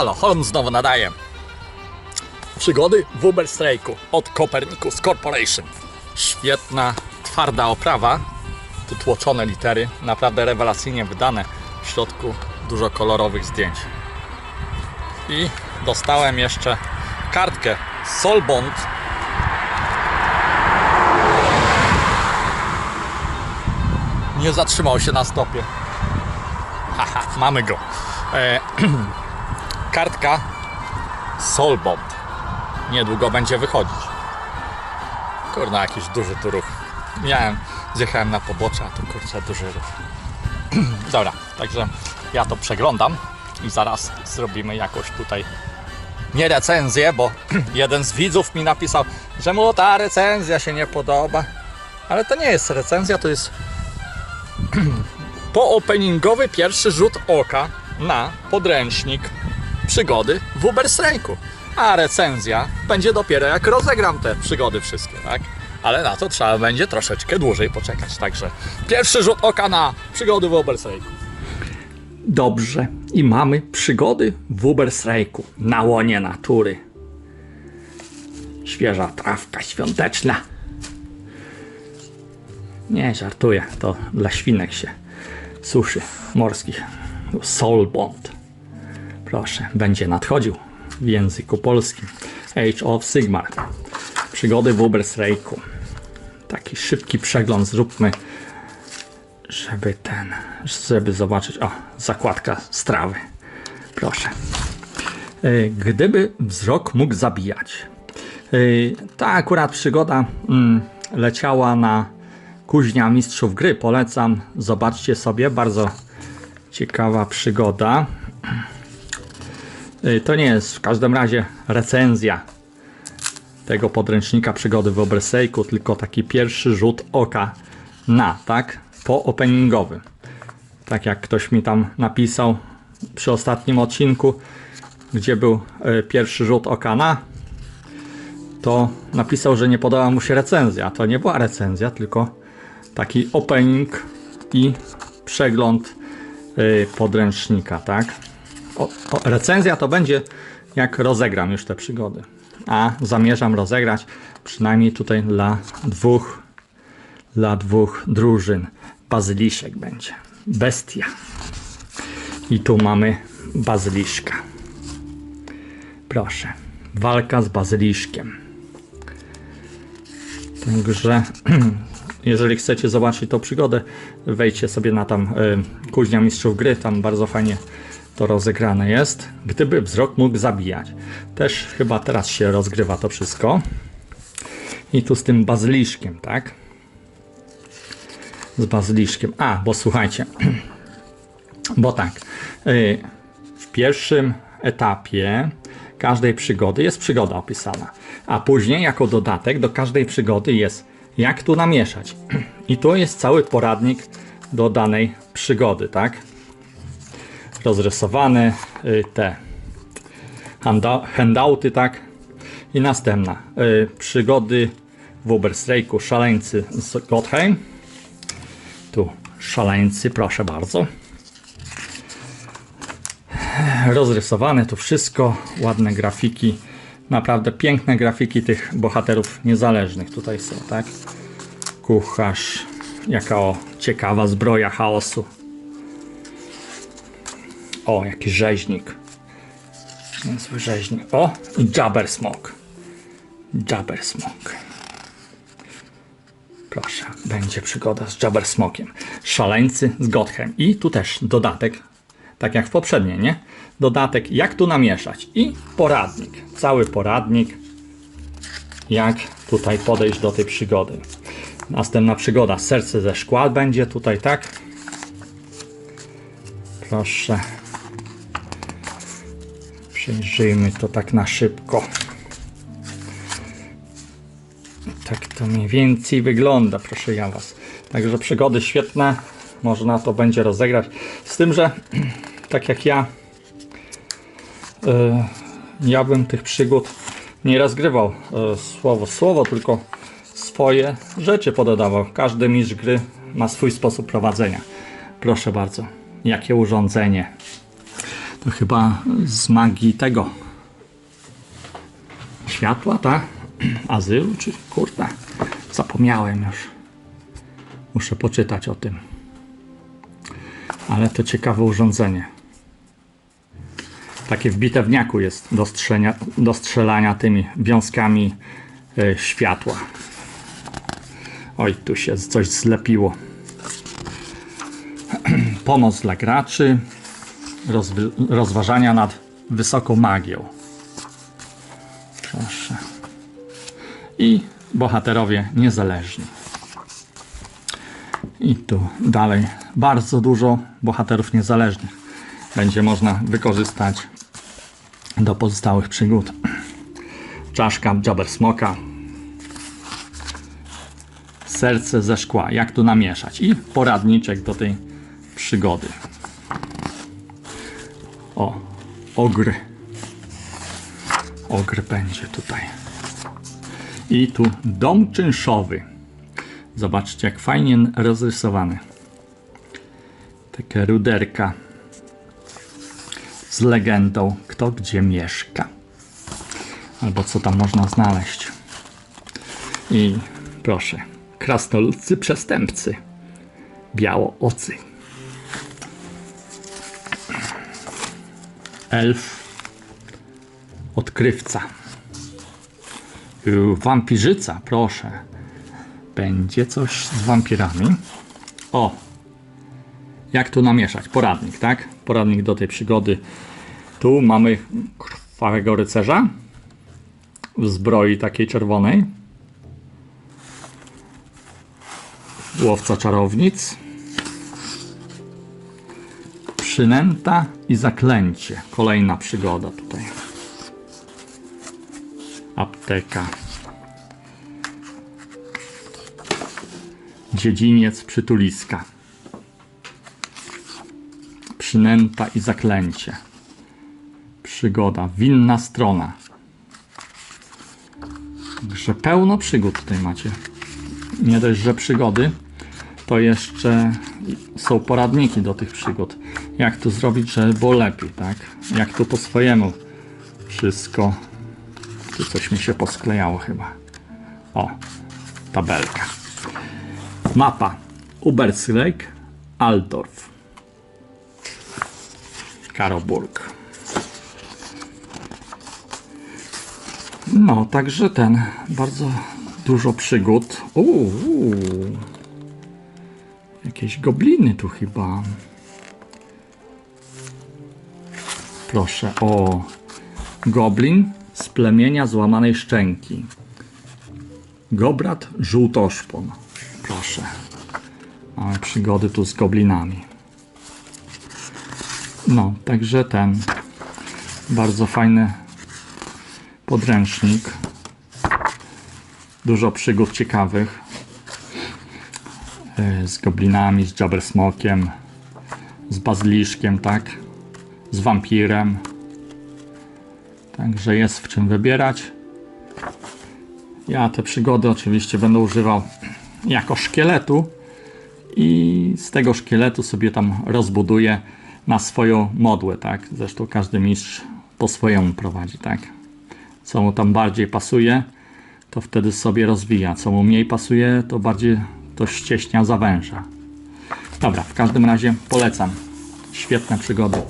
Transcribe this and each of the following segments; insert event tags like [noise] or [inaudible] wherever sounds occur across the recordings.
halo, Holmes znowu nadaje. Przygody w Uber Strajku od Copernicus Corporation. Świetna, twarda oprawa. Tu tłoczone litery, naprawdę rewelacyjnie wydane. W środku dużo kolorowych zdjęć. I dostałem jeszcze kartkę Solbond. Nie zatrzymał się na stopie. Haha, mamy go. E, [clears throat] kartka Solbond. Niedługo będzie wychodzić. Kurna, jakiś duży tu ruch. Miałem, zjechałem na pobocze, a tu kurczę duży ruch. [clears throat] Dobra, także ja to przeglądam i zaraz zrobimy jakoś tutaj nie recenzję, bo [clears throat] jeden z widzów mi napisał, że mu ta recenzja się nie podoba. Ale to nie jest recenzja, to jest [clears throat] poopeningowy pierwszy rzut oka na podręcznik przygody w Uber Strajku. A recenzja będzie dopiero jak rozegram te przygody wszystkie, tak? Ale na to trzeba będzie troszeczkę dłużej poczekać. Także pierwszy rzut oka na przygody w Uber Strajku. Dobrze. I mamy przygody w Uber Strajku na łonie natury. Świeża trawka świąteczna. Nie, żartuję. To dla świnek się suszy morskich. Solbond. Proszę, będzie nadchodził w języku polskim. Age of Sigmar. Przygody w Uber Strajku. Taki szybki przegląd zróbmy, żeby ten, żeby zobaczyć. O, zakładka strawy. Proszę. Y, Gdyby wzrok mógł zabijać. Y, Ta akurat przygoda mm, leciała na kuźnia mistrzów gry. Polecam, zobaczcie sobie. Bardzo ciekawa przygoda. Y, To nie jest w każdym razie recenzja tego podręcznika przygody w Obersejku, tylko taki pierwszy rzut oka na, tak? Po openingowy. Tak jak ktoś mi tam napisał przy ostatnim odcinku, gdzie był y, pierwszy rzut oka na, to napisał, że nie podoba mu się recenzja. To nie była recenzja, tylko taki opening i przegląd y, podręcznika, tak? O, o, recenzja to będzie jak rozegram już te przygody. A zamierzam rozegrać przynajmniej tutaj dla dwóch dla dwóch drużyn. Bazyliszek będzie. Bestia. I tu mamy bazyliszka. Proszę. Walka z bazyliszkiem. Także [clears throat] jeżeli chcecie zobaczyć tą przygodę, wejdźcie sobie na tam y, Kuźnia Mistrzów Gry, tam bardzo fajnie to rozegrane jest. Gdyby wzrok mógł zabijać. Też chyba teraz się rozgrywa to wszystko. I tu z tym bazyliszkiem, tak? Z bazyliszkiem. A, bo słuchajcie. [clears throat] Bo tak. y, W pierwszym etapie każdej przygody jest przygoda opisana. A później, jako dodatek do każdej przygody jest jak tu namieszać. [clears throat] I tu jest cały poradnik do danej przygody, tak? Rozrysowane y, te handouty, tak? I następna. y, Przygody w Uberstrajku Szaleńcy z Gottheim. Tu szaleńcy, proszę bardzo. Rozrysowane tu wszystko, ładne grafiki. Naprawdę piękne grafiki tych bohaterów niezależnych tutaj są, tak? Kucharz, jaka o, ciekawa zbroja chaosu. O, jaki rzeźnik. Niezły rzeźnik. O, i Jabber Smok. Jabber Smok. Proszę, będzie przygoda z Jabber Smokiem. Szaleńcy z Gothem. I tu też dodatek, tak jak w poprzedniej, nie? Dodatek, jak tu namieszać. I poradnik. Cały poradnik, jak tutaj podejść do tej przygody. Następna przygoda, serce ze szkła będzie tutaj, tak? Proszę. Przejrzyjmy to tak na szybko. Tak to mniej więcej wygląda, proszę ja was. Także przygody świetne, można to będzie rozegrać. Z tym, że [clears throat] tak jak ja, e, ja bym tych przygód nie rozgrywał e, słowo słowo, tylko swoje rzeczy pododawał. Każdy mistrz gry ma swój sposób prowadzenia. Proszę bardzo, jakie urządzenie. To chyba z magii tego światła, tak? Azylu, czy kurde, zapomniałem już. Muszę poczytać o tym. Ale to ciekawe urządzenie. Takie w bitewniaku jest do, strzenia, do strzelania tymi wiązkami e, światła. Oj, tu się coś zlepiło. [clears throat] Pomoc dla graczy. Rozważania nad wysoką magią. Proszę. I bohaterowie niezależni. I tu dalej bardzo dużo bohaterów niezależnych będzie można wykorzystać do pozostałych przygód. Czaszka Jabber Smoka. Serce ze szkła. Jak tu namieszać? I poradniczek do tej przygody. O, ogry. Ogry będzie tutaj. I tu dom czynszowy. Zobaczcie, jak fajnie rozrysowany. Takie ruderka z legendą, kto gdzie mieszka. Albo co tam można znaleźć. I proszę, krasnoludcy przestępcy. Białoocy. Elf. Odkrywca. Y, Wampirzyca, proszę. Będzie coś z wampirami. O, jak tu namieszać? Poradnik, tak? Poradnik do tej przygody. Tu mamy krwawego rycerza w zbroi takiej czerwonej. Łowca czarownic. Przynęta i zaklęcie. Kolejna przygoda tutaj. Apteka. Dziedziniec przytuliska przynęta i zaklęcie. Przygoda, winna strona. Także pełno przygód tutaj macie. Nie dość, że przygody, to jeszcze są poradniki do tych przygód. Jak to zrobić, żeby było lepiej, tak? Jak tu po swojemu wszystko. Tu coś mi się posklejało chyba. O, tabelka. Mapa. Uberslake, Altdorf. Karoburg. No, także ten, bardzo dużo przygód. Uuu, jakieś gobliny tu chyba. Proszę, o, goblin z plemienia złamanej szczęki. Gobrat żółtoszpon. Proszę. Mamy przygody tu z goblinami. No, także ten bardzo fajny podręcznik. Dużo przygód ciekawych z goblinami, z Jabbersmokiem, z bazyliszkiem, tak? Z wampirem. Także jest w czym wybierać. Ja te przygody oczywiście będę używał jako szkieletu i z tego szkieletu sobie tam rozbuduję na swoją modłę, tak? Zresztą każdy mistrz po swojemu prowadzi, tak? Co mu tam bardziej pasuje, to wtedy sobie rozwija. Co mu mniej pasuje, to bardziej to ścieśnia zawęża. Dobra, w każdym razie polecam. Świetne przygody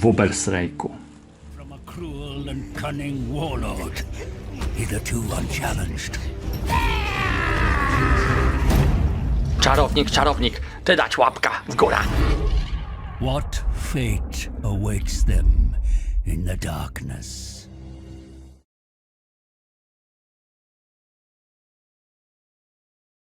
w Ubersrejku. from a cruel and cunning warlord, hitherto unchallenged. Czarownik, czarownik, ty dać łapka w górę. What fate awaits them in the darkness?